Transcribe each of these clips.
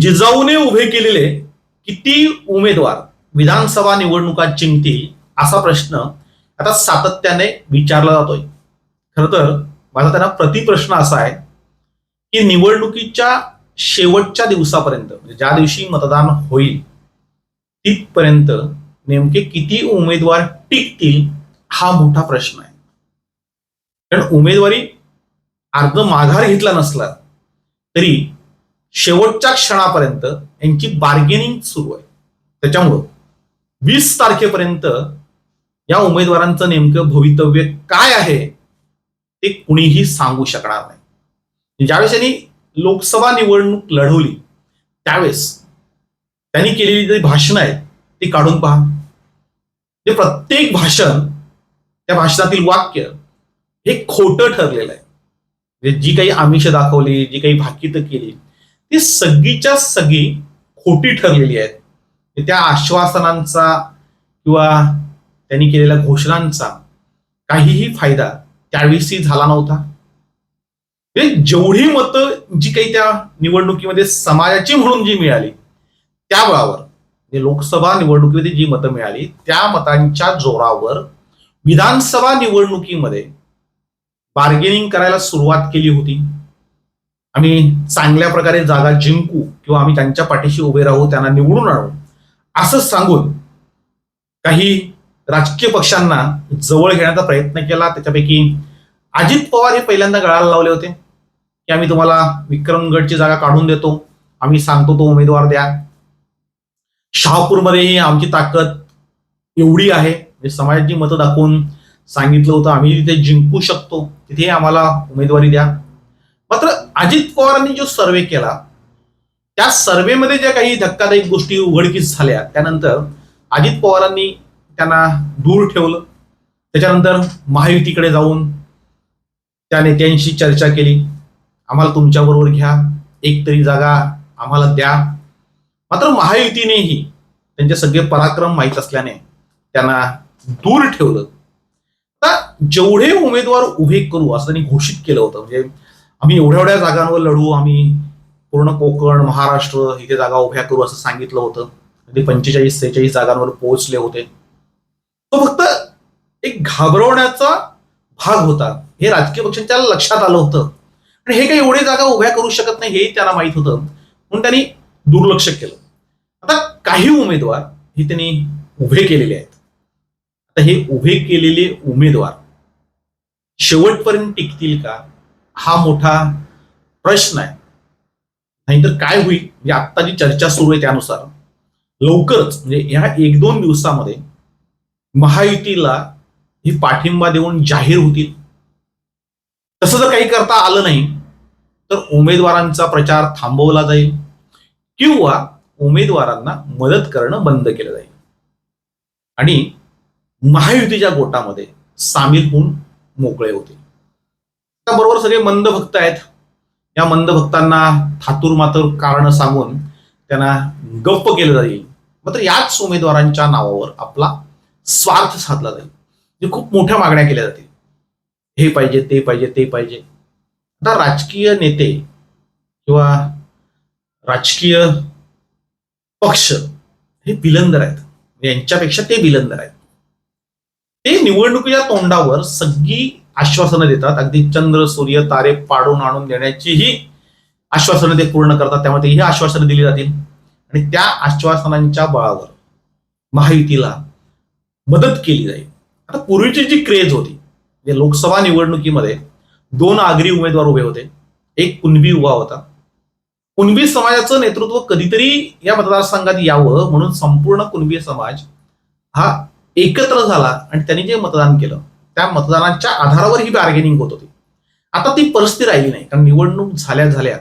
जिजाऊने उभे केलेले किती उमेदवार विधानसभा निवडणुका जिंकतील असा प्रश्न आता सातत्याने विचारला जातोय. खर तर माझा त्यांना प्रतिप्रश्न असा आहे की निवडणुकीच्या शेवटच्या दिवसापर्यंत म्हणजे ज्या दिवशी मतदान होईल तिथपर्यंत नेमके किती उमेदवार टिकतील हा मोठा प्रश्न आहे. कारण उमेदवारी अर्ध माघार घेतला नसला तरी शेवटच्या क्षणापर्यंत यांची बार्गेनिंग सुरू आहे. त्याच्यामुळं वीस तारखेपर्यंत या उमेदवारांचं नेमकं भवितव्य काय आहे ते कुणीही सांगू शकणार नाही. ज्यावेळेस यांनी लोकसभा निवडणूक लढवली त्यावेळेस त्यांनी केलेली जी भाषणं आहेत ती काढून पहा. ते प्रत्येक भाषण त्या भाषणातील वाक्य हे खोटं ठरलेलं आहे. म्हणजे जी काही आमिष दाखवली जी काही भाकीत केली ती सगळीच्या सगळी खोटी ठरलेली आहेत. त्या आश्वासनांचा किंवा त्यांनी केलेल्या घोषणांचा काहीही फायदा त्यावेळी झाला नव्हता. म्हणजे जेवढी मतं जी काही त्या निवडणुकीमध्ये समाजाची म्हणून जी मिळाली त्या बळावर म्हणजे लोकसभा निवडणुकीमध्ये जी मतं मिळाली त्या मतांच्या जोरावर विधानसभा निवडणुकीमध्ये बार्गेनिंग करायला सुरुवात केली होती. आम्ही चांगल्या प्रकारे जागा जिंकू किंवा आम्ही त्यांच्या पाठीशी उभे राहू त्यांना निवडून आणू असं सांगून काही राजकीय पक्षांना जवळ घेण्याचा प्रयत्न केला. त्याच्यापैकी अजित पवार हे पहिल्यांदा गळाला लावले होते की आम्ही तुम्हाला विक्रमगडची जागा काढून देतो आम्ही सांगतो तो उमेदवार द्या. शहापूरमध्येही आमची ताकद एवढी आहे. म्हणजे समाजाची मतं दाखवून सांगितलं होतं आम्ही तिथे जिंकू शकतो तिथे आम्हाला उमेदवारी द्या. मात्र अजित पवारांनी जो सर्वे केला त्या सर्वेमध्ये ज्या काही धक्कादायक गोष्टी उघडकीस झाल्या त्यानंतर अजित पवारांनी त्यांना दूर ठेवलं. त्याच्यानंतर महायुतीकडे जाऊन त्या नेत्यांशी चर्चा केली. आम्हाला तुमच्याबरोबर घ्या. एक तरी जागा आम्हाला द्या. मात्र महायुतीनेही त्यांचे सगळे पराक्रम माहीत असल्याने त्यांना दूर ठेवलं. तर जेवढे उमेदवार उभे करू असं त्यांनी घोषित केलं होतं म्हणजे आम्ही एवढ्या एवढ्या जागांवर लढू आम्ही पूर्ण कोकण महाराष्ट्र इथे जागा उभ्या करू असं सांगितलं होतं. ते पंचेचाळीस सेहेचाळीस जागांवर पोहोचले होते. तो फक्त एक घाबरवण्याचा भाग होता. हे राजकीय पक्षांच्या लक्षात आलं होतं. आणि हे काही एवढे जागा उभ्या करू शकत नाही हे त्यांना माहीत होतं. म्हणून त्यांनी दुर्लक्ष केलं. आता काही उमेदवार हे त्यांनी उभे केलेले आहेत. आता हे उभे केलेले उमेदवार शेवटपर्यंत टिकतील का? हा मोठा प्रश्न आहे. नाहीतर काय होईल? म्हणजे आत्ता जी चर्चा सुरू आहे त्यानुसार. लवकरच म्हणजे ह्या एक दोन दिवसामध्ये महायुतीला ही पाठिंबा देऊन जाहीर होतील. तसं जर काही करता आलं नाही तर उमेदवारांचा प्रचार थांबवला जाईल किंवा उमेदवारांना मदत करणं बंद केलं जाईल. आणि महायुतीच्या गोटामध्ये सामील होऊन मोकळे होतील. त्याबरोबर सगळे मंद भक्त आहेत. या मंद भक्तांना थातूर मातूर कारण सांगून त्यांना गप्प केलं जाईल. मात्र याच उमेदवारांच्या नावावर आपला स्वार्थ साधला जाईल. जे खूप मोठ्या मागण्या केल्या जातील. हे पाहिजे ते पाहिजे ते पाहिजे. आता राजकीय नेते किंवा राजकीय पक्ष हे बिलंदर आहेत. यांच्यापेक्षा ते बिलंदर आहेत. ते निवडणुकीच्या तोंडावर सगळी आश्वासनं देतात. अगदी चंद्र सूर्य तारे पाडून आणून देण्याचीही आश्वासनं ते पूर्ण करतात. त्यामुळे ही आश्वासनं दिली जातील. आणि त्या आश्वासनांच्या बळावर महायुतीला मदत केली जाईल. आता पूर्वीची जी क्रेज होती म्हणजे लोकसभा निवडणुकीमध्ये दोन आगरी उमेदवार उभे होते. एक कुणबी उभा होता. कुणबी समाजाचं नेतृत्व कधीतरी या मतदारसंघात यावं म्हणून संपूर्ण कुणबी समाज हा एकत्र झाला आणि त्यांनी जे मतदान केलं त्या मतदानाच्या आधारावर ही बार्गेनिंग होत होती. आता ती परिस्थिती राहिली नाही. कारण निवडणूक झाल्या झाल्या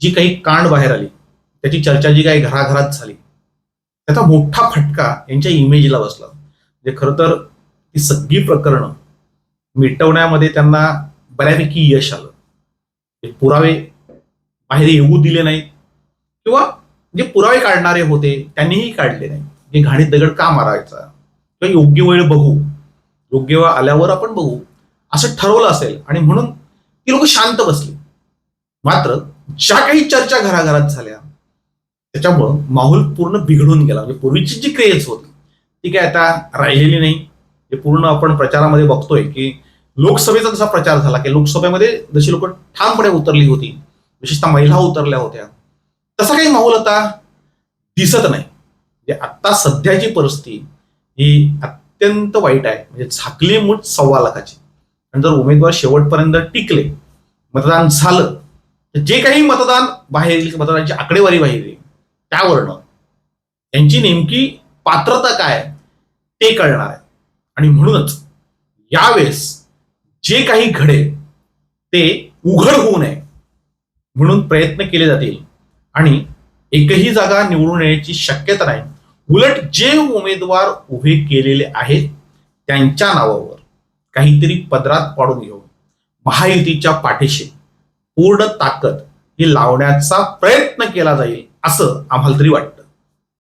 जी काही कांड बाहेर आली त्याची चर्चा जी काही घराघरात झाली त्याचा मोठा फटका यांच्या इमेजला बसला. म्हणजे खरं तर ती सगळी प्रकरणं मिटवण्यामध्ये त्यांना बऱ्यापैकी यश आलं. पुरावे बाहेर येऊ दिले नाहीत किंवा जे पुरावे काढणारे होते त्यांनीही काढले नाही हे घाणीत दगड का मारायचा? किंवा योग्य वेळ बघू. योग्य वेळ आल्यावर आपण बघू. असं ठरवलं असेल आणि म्हणून ती लोक शांत बसली. मात्र ज्या काही चर्चा घराघरात झाल्या त्याच्यामुळं माहोल पूर्ण बिघडून गेला. म्हणजे पूर्वीची जी क्रेज होती ती काय आता राहिलेली नाही. हे पूर्ण आपण प्रचारामध्ये बघतोय की लोकसभेचा जसा प्रचार झाला की लोकसभेमध्ये जशी लोक ठामपणे उतरली होती विशेषतः महिला उतरल्या होत्या तसा काही माहोल आता दिसत नाही. म्हणजे आता सध्याची परिस्थिती ही अत्यंत वाईट आहे. म्हणजे झाकली मूठ सव्वा लाखाची. आणि जर उमेदवार शेवटपर्यंत टिकले मतदान झालं तर जे काही मतदान बाहेर येईल मतदानाची आकडेवारी बाहेर येईल त्यावरनं त्यांची नेमकी पात्रता काय ते कळणार आहे. आणि म्हणूनच यावेळेस जे काही घडेल ते उघड होऊ नये म्हणून प्रयत्न केले जातील. आणि एकही जागा निवडून येण्याची शक्यता नाही. उलट जे उमेदवार उभे केलेले आहेत त्यांच्या नावावर काहीतरी पदरात पाडून घेऊन महायुतीच्या पाठीशी पूर्ण ताकद ही लावण्याचा प्रयत्न केला जाईल असं आम्हाला तरी वाटतं.